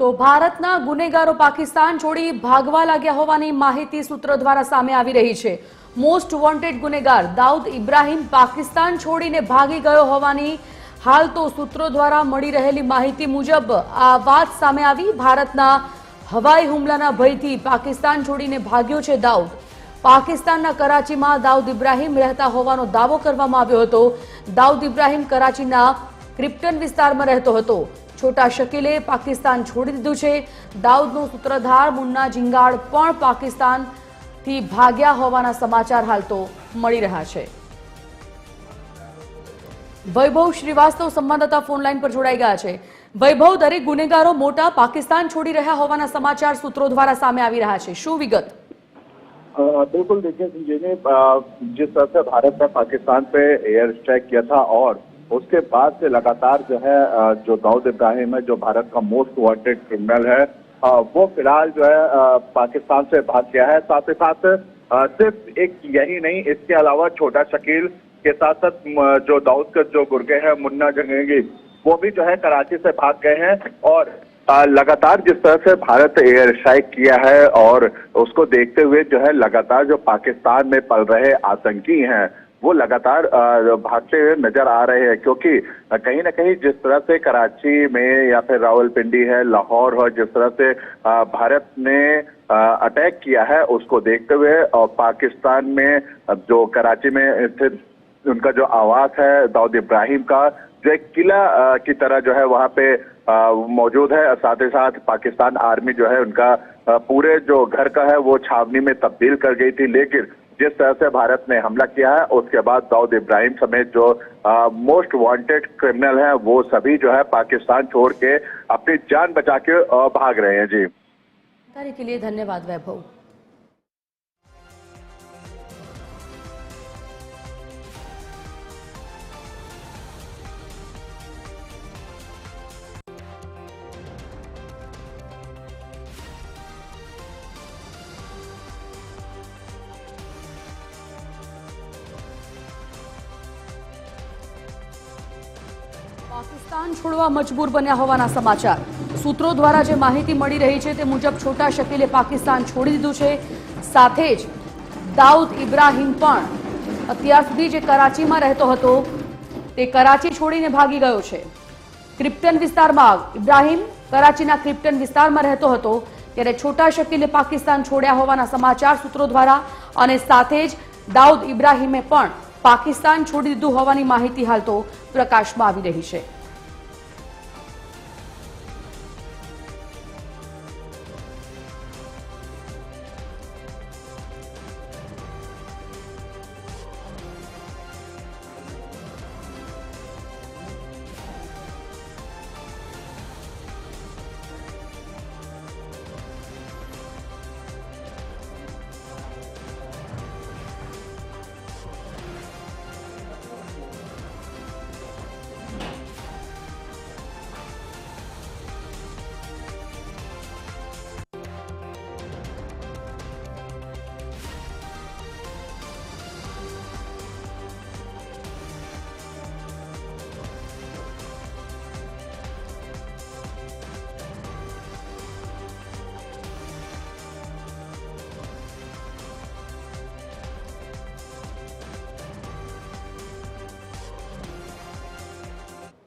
તો ભારતના ગુનેગારો પાકિસ્તાન છોડી ભાગવા લાગ્યા હોવાની માહિતી સૂત્રો દ્વારા સામે આવી રહી છે. મોસ્ટ વોન્ટેડ ગુનેગાર દાઉદ ઇબ્રાહીમ પાકિસ્તાન છોડીને ભાગી ગયો હોવાની હાલ તો સૂત્રો દ્વારા મળી રહેલી માહિતી મુજબ આ વાત સામે આવી. ભારતના હવાઈ હુમલાના ભયથી પાકિસ્તાન છોડીને ભાગ્યો છે દાઉદ. પાકિસ્તાનના કરાચીમાં દાઉદ ઇબ્રાહીમ રહેતા હોવાનો દાવો કરવામાં આવ્યો હતો. દાઉદ ઇબ્રાહીમ કરાચીના ક્રિપ્ટન વિસ્તારમાં રહેતો હતો. છોટા શકીલે પાકિસ્તાન છોડી દીધું છે દાઉદનો સૂત્રધાર મુન્ના જિંગાડ પણ પાકિસ્તાનથી ભાગ્યા હોવાના સમાચાર હાલ તો મળી રહ્યા છે વૈભવ શ્રીવાસ્તવ સંવાદદાતા ફોન લાઈન પર જોડાઈ ગયા છે વૈભવ દરેક ગુનેગારો મોટા પાકિસ્તાન છોડી રહ્યા હોવાના સમાચાર સૂત્રો દ્વારા સામે આવી રહ્યા છે શું વિગત अ, बिल्कुल देखिए संजय जी अ, जिस तरह से भारत ने पाकिस्तान पे एयर स्ट्राइक किया था और उसके बाद से लगातार जो है जो दाऊद इब्राहिम है, जो भारत का मोस्ट वांटेड क्रिमिनल है वो फ़िलहाल जो है पाकिस्तान से भाग गया है। साथ ही साथ सिर्फ़ एक यही नहीं, इसके अलावा छोटा शकील के साथ साथ जो दाऊद के जो गुर्गे हैं, मुन्ना जंगेगी, वो भी जो है कराची से भाग गए हैं और लगातार जिस तरह से भारत एयर स्ट्राइक किया है और उसको देखते हुए जो है लगातार जो पाकिस्तान में पल रहे आतंकी हैं वो लगातार भागते हुए नज़र आ रहे हैं, क्योंकि कहीं ना कहीं जिस तरह से कराची में या फिर रावलपिंडी है, लाहौर और जिस तरह से भारत ने अटैक किया है, उसको देखते हुए और पाकिस्तान में जो कराची में स्थित उनका जो आवास है, दाऊद इब्राहिम का, जो एक किला की तरह जो है वहाँ पे मौजूद है, साथ ही साथ पाकिस्तान आर्मी जो है उनका पूरे जो घर का है, वो छावनी में तब्दील कर गई थी, लेकिन जिस तरह से भारत ने हमला किया है, उसके बाद दाऊद इब्राहिम समेत जो मोस्ट वांटेड क्रिमिनल हैं, वो सभी जो है पाकिस्तान छोड़ के अपनी जान बचा के भाग रहे हैं। जी। के लिए धन्यवाद, वैभव। પાકિસ્તાન છોડવા મજબૂર બન્યા હોવાના સમાચાર. સૂત્રો દ્વારા જે માહિતી મળી રહી છે તે મુજબ છોટા શકીલે પાકિસ્તાન છોડી દીધું છે. સાથે જ દાઉદ ઇબ્રાહીમ પણ અત્યાર સુધી જે કરાચીમાં રહેતો હતો, તે કરાચી છોડીને ભાગી ગયો છે. ક્રિપ્ટન વિસ્તારમાં ઇબ્રાહિમ કરાચીના ક્રિપ્ટન વિસ્તારમાં રહેતો હતો, ત્યારે છોટા શકીલે પાકિસ્તાન છોડ્યા હોવાના સમાચાર સૂત્રો દ્વારા અને સાથે જ દાઉદ ઇબ્રાહીમે પણ પાકિસ્તાન છોડી દીધું હોવાની માહિતી હાલ તો પ્રકાશમાં આવી રહી છે.